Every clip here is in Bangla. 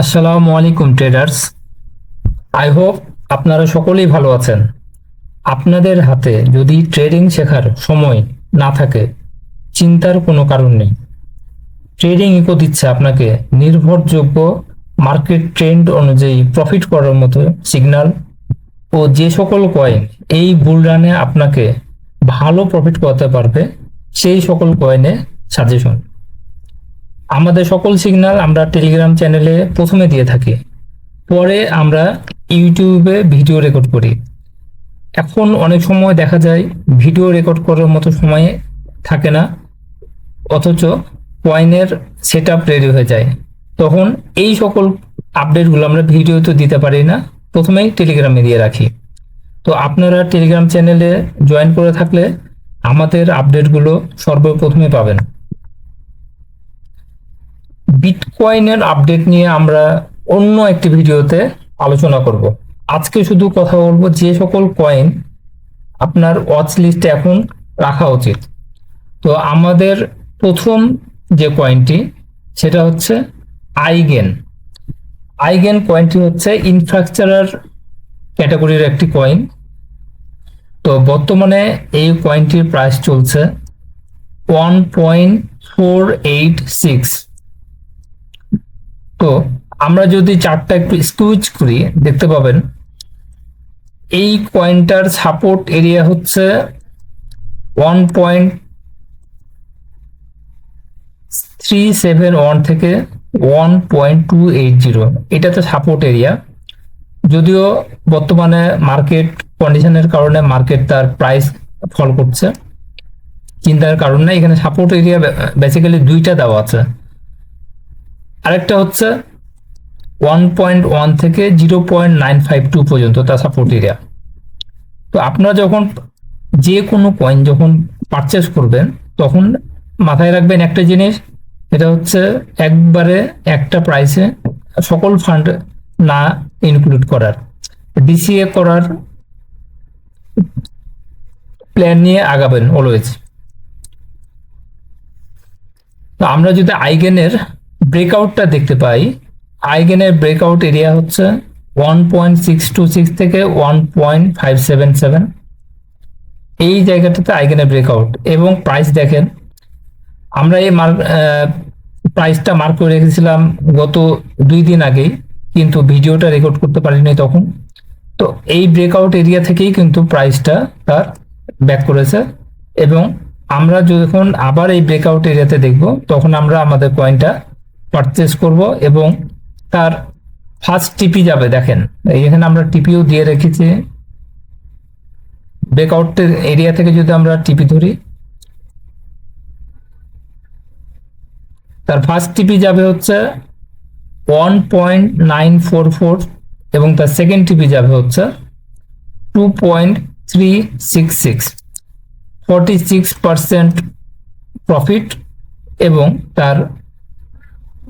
আসসালামু আলাইকুম ট্রেডার্স আই হোপ আপনারা সকলেই ভালো আছেন। আপনাদের হাতে যদি ট্রেডিং শেখার সময় না থাকে, চিন্তার কোনো কারণ নেই। ট্রেডিং ইকো দিচ্ছে আপনাকে নির্ভরযোগ্য মার্কেট ট্রেন্ড অনুযায়ী প্রফিট করার মতো সিগন্যাল ও যে সকল কয়েন এই বুল রানে আপনাকে ভালো প্রফিট করতে পারবে, সেই সকল কয়েনে সাজেশন আমাদের সকল সিগন্যাল আমরা টেলিগ্রাম চ্যানেলে প্রথমে দিয়ে থাকি। পরে আমরা ইউটিউবে ভিডিও রেকর্ড করি। এখন অনেক সময় দেখা যায় ভিডিও রেকর্ড করার মতো সময়ে থাকে না, অথচ কয়েনের সেট আপ রেডি হয়ে যায়। তখন এই সকল আপডেটগুলো আমরা ভিডিও তো দিতে পারি না, প্রথমেই টেলিগ্রামে দিয়ে রাখি। তো আপনারা টেলিগ্রাম চ্যানেলে জয়েন করে থাকলে আমাদের আপডেটগুলো সর্বপ্রথমে পাবেন। বিটকয়েনের আপডেট নিয়ে আমরা অন্য একটি ভিডিওতে আলোচনা করব। আজকে শুধু কথা বলব যে সকল কয়েন আপনার ওয়াচ লিস্টে এখন রাখা উচিত। তো আমাদের প্রথম যে কয়েনটি সেটা হচ্ছে আইগেন আইগেন কয়েনটি হচ্ছে ইনফ্রাস্ট্রাকচারার ক্যাটাগরির একটি কয়েন তো বর্তমানে এই কয়েনটির প্রাইস চলছে one point four eight six তো আমরা যদি চারটা একটু স্কুইচ করি, দেখতে পাবেন। এই কয়েনটার সাপোর্ট এরিয়া হচ্ছে one point three seven one থেকে one point two eight zero. এটাতে সাপোর্ট এরিয়া। যদিও বর্তমানে মার্কেট কন্ডিশনের কারণে মার্কেট তার প্রাইস ফল করছে। চিন্তার কারণ এখানে সাপোর্ট এরিয়া বেসিক্যালি দুইটা দেওয়া আছে। আরেকটা হচ্ছে ওয়ান পয়েন্ট ওয়ান থেকে zero point nine five two পর্যন্ত তার সাপোর্ট এরিয়া তো আপনারা যখন যে কোনো কয়েন যখন পারচেস করবেন, তখন মাথায় রাখবেন একটা জিনিস এটা হচ্ছে একবারে একটা প্রাইসে সকল ফান্ড না ইনক্লুড করার। ডিসিএ করার প্ল্যান নিয়ে আগাবেন অলওয়েজ তো আমরা যদি আইগেনের ব্রেকআউটটা দেখতে পাই। আইগেনের ব্রেকআউট এরিয়া হচ্ছে one point six two six থেকে one point five seven seven এই জায়গাটাতে আইগেনের ব্রেকআউট এবং প্রাইস দেখেন, আমরা এই মার্ক প্রাইসটা মার্ক করে রেখেছিলাম গত দুই দিন আগেই, কিন্তু ভিডিওটা রেকর্ড করতে পারিনি তখন। তো এই ব্রেকআউট এরিয়া থেকেই কিন্তু প্রাইসটা তার ব্যাক করেছে। এবং আমরা যখন আবার এই ব্রেকআউট এরিয়াতে দেখব, তখন আমরা আমাদের কয়েনটা পারচেস করব এবং তার ফার্স্ট টিপি যাবে, দেখেন। এখানে আমরা টিপিও দিয়ে রেখেছি। ব্রেকআউট এরিয়া থেকে যদি আমরা টিপি ধরি, তার ফার্স্ট টিপি যাবে হচ্ছে one point nine four four এবং তার সেকেন্ড টিপি যাবে হচ্ছে two point three six six forty six percent profit এবং তার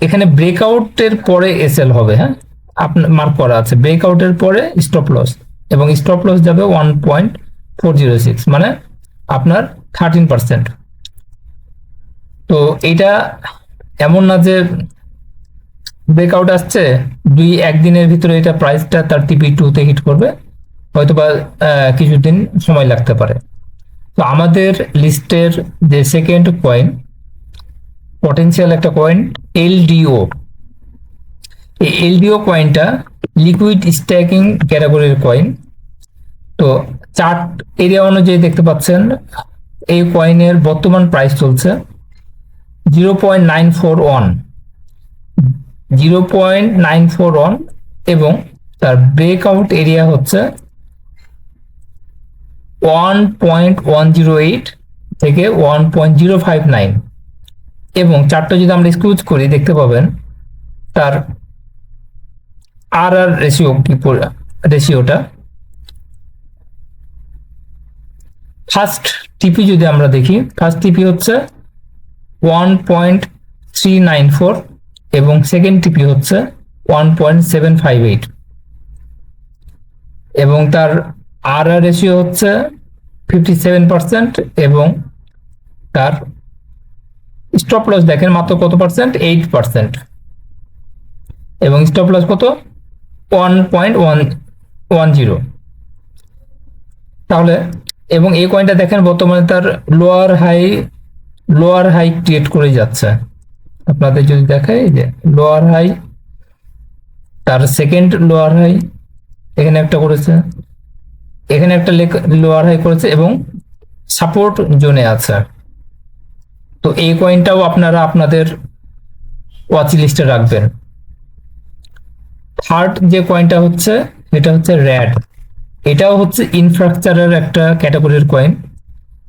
এখানে ব্রেকআউটের পরে এসএল হবে হ্যাঁ? আপনার মার্ক করা আছে। ব্রেকআউটের পরে স্টপ লস এবং স্টপ লস যাবে one point four zero six মানে আপনার থার্টিন পার্সেন্ট তো এটা এমন না যে ব্রেকআউট আসছে, দুই, একদিনের ভিতরে এটা প্রাইসটা তার টিপি টুতে হিট করবে হয়তো বা কিছুদিন সময় লাগতে পারে। তো আমাদের লিস্টের যে সেকেন্ড কয়েন পটেন্সিয়াল একটা কয়েন এলডিও এই এলডিও কয়েনটা লিকুইড স্ট্যাকিং ক্যাটাগরির কয়েন তো চার্ট এরিয়া অনুযায়ী দেখতে পাচ্ছেন, এই কয়েনের বর্তমান প্রাইস চলছে zero point nine four one zero point nine four one এবং তার ব্রেকআউট এরিয়া হচ্ছে one point one zero eight থেকে one point zero five nine এবং চারটা যদি আমরা স্ক্রুজ করি, দেখতে পাবেন তার আর আর রেশিও কি রেশিওটা ফার্স্ট টিপি যদি আমরা দেখি ফার্স্ট টিপি হচ্ছে one point three nine four এবং সেকেন্ড টিপি হচ্ছে one point seven five eight এবং তার আর আর রেশিও হচ্ছে ফিফটি সেভেন পার্সেন্ট এবং তার স্টপ লস দেখেন মাত্র কত পার্সেন্ট এইট পার্সেন্ট এবং স্টপ লস কত? One point one one zero তাহলে, এবং এই কয়েনটা দেখেন বর্তমানে তার lower high lower high create করে যাচ্ছে। আপনাদের যদি দেখায় যে লোয়ার হাই তার সেকেন্ড লোয়ার হাই এখানে একটা করেছে। এখানে একটা লোয়ার হাই করেছে এবং সাপোর্ট জোনে আছে। তো এই কয়েনটাও আপনারা আপনাদের ওয়াচ লিস্টে রাখবেন। থার্ড যে কয়েনটা হচ্ছে এটা হচ্ছে র্যাড এটাও হচ্ছে ইনফ্রাস্ট্রাকচারের একটা ক্যাটাগরির কয়েন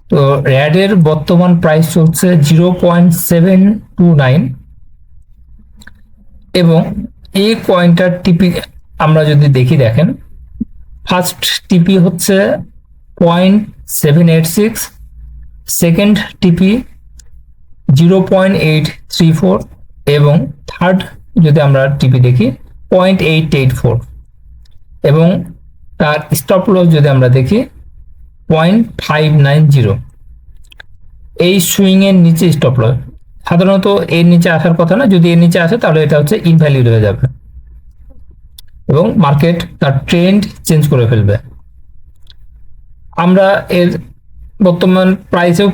তো র্যাডের বর্তমান প্রাইস চলছে zero point seven two nine এবং এই কয়েনটার টিপি আমরা যদি দেখি দেখেন ফার্স্ট টিপি হচ্ছে point seven eight six second TP zero point eight three four এবং থার্ড যদি আমরা টিপি দেখি পয়েন্ট এইট এইট ফোর এবং তার স্টপ লস যদি আমরা দেখি পয়েন্ট ফাইভ নাইন জিরো এই সুইংয়ের নিচে স্টপ লস সাধারণত এর নিচে আসার কথা না, যদি এর নিচে আসে তাহলে এটা হচ্ছে ইনভ্যালিড হয়ে যাবে এবং মার্কেট তার ট্রেন্ড চেঞ্জ করে ফেলবে। আমরা এর বর্তমান প্রাইসেও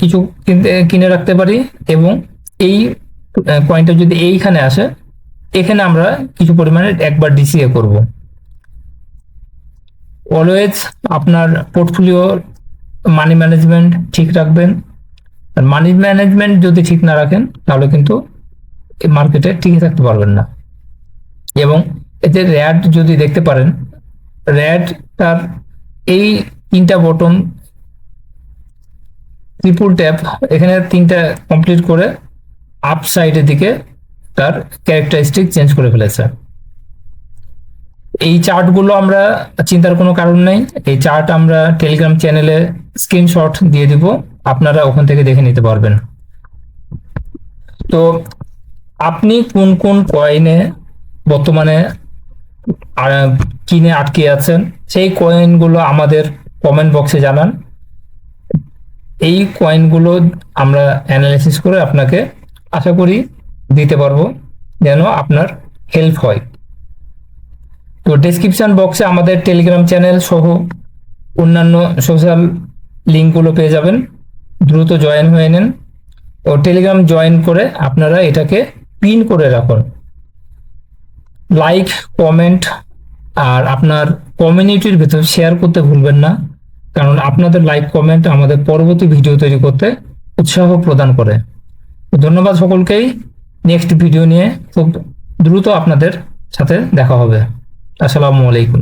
কিছু কিনতে, কিনে রাখতে পারি এবং এই কয়েনটা যদি এইখানে আসে, এখানে আমরা কিছু পরিমাণে একবার ডিসিএ করব। অলওয়েজ আপনার পোর্টফোলিও মানি ম্যানেজমেন্ট ঠিক রাখবেন। আর মানি ম্যানেজমেন্ট যদি ঠিক না রাখেন, তাহলে কিন্তু মার্কেটে টিকে থাকতে পারবেন না। এবং এতে র্যাড যদি দেখতে পারেন র্যাড তার এই তিনটা বটন ট্রিপুল ট্যাপ, এখানে তিনটা কমপ্লিট করে আপ সাইডের দিকে তার ক্যারেক্টারিস্টিক চেঞ্জ করে ফেলেছে। এই চার্টগুলো আমরা চিন্তার কোনো কারণ নেই, এই চার্ট আমরা টেলিগ্রাম চ্যানেলে স্ক্রিনশট দিয়ে দিব, আপনারা ওখান থেকে দেখে নিতে পারবেন। তো আপনি কোন কোন কয়েনে বর্তমানে কিনে আটকে আছেন, সেই কয়েনগুলো আমাদের কমেন্ট বক্সে জানান। এই কয়েনগুলো আমরা অ্যানালাইসিস করে আপনাকে আশা করি দিতে পারব যেন আপনার হেল্প হয়। তো ডেসক্রিপশন বক্সে আমাদের টেলিগ্রাম চ্যানেল সহ অন্যান্য সোশ্যাল লিঙ্কগুলো পেয়ে যাবেন। দ্রুত জয়েন হয়ে নেন। ও টেলিগ্রাম জয়েন করে আপনারা এটাকে পিন করে রাখুন। লাইক কমেন্ট আর আপনার কমিউনিটির ভেতর শেয়ার করতে ভুলবেন না। কারণ আপনাদের লাইক কমেন্ট আমাদের পরবর্তী ভিডিও তৈরি করতে উৎসাহ প্রদান করে। ধন্যবাদ সকলকেই। নেক্সট ভিডিও নিয়ে খুব দ্রুত আপনাদের সাথে দেখা হবে। আসসালামু আলাইকুম।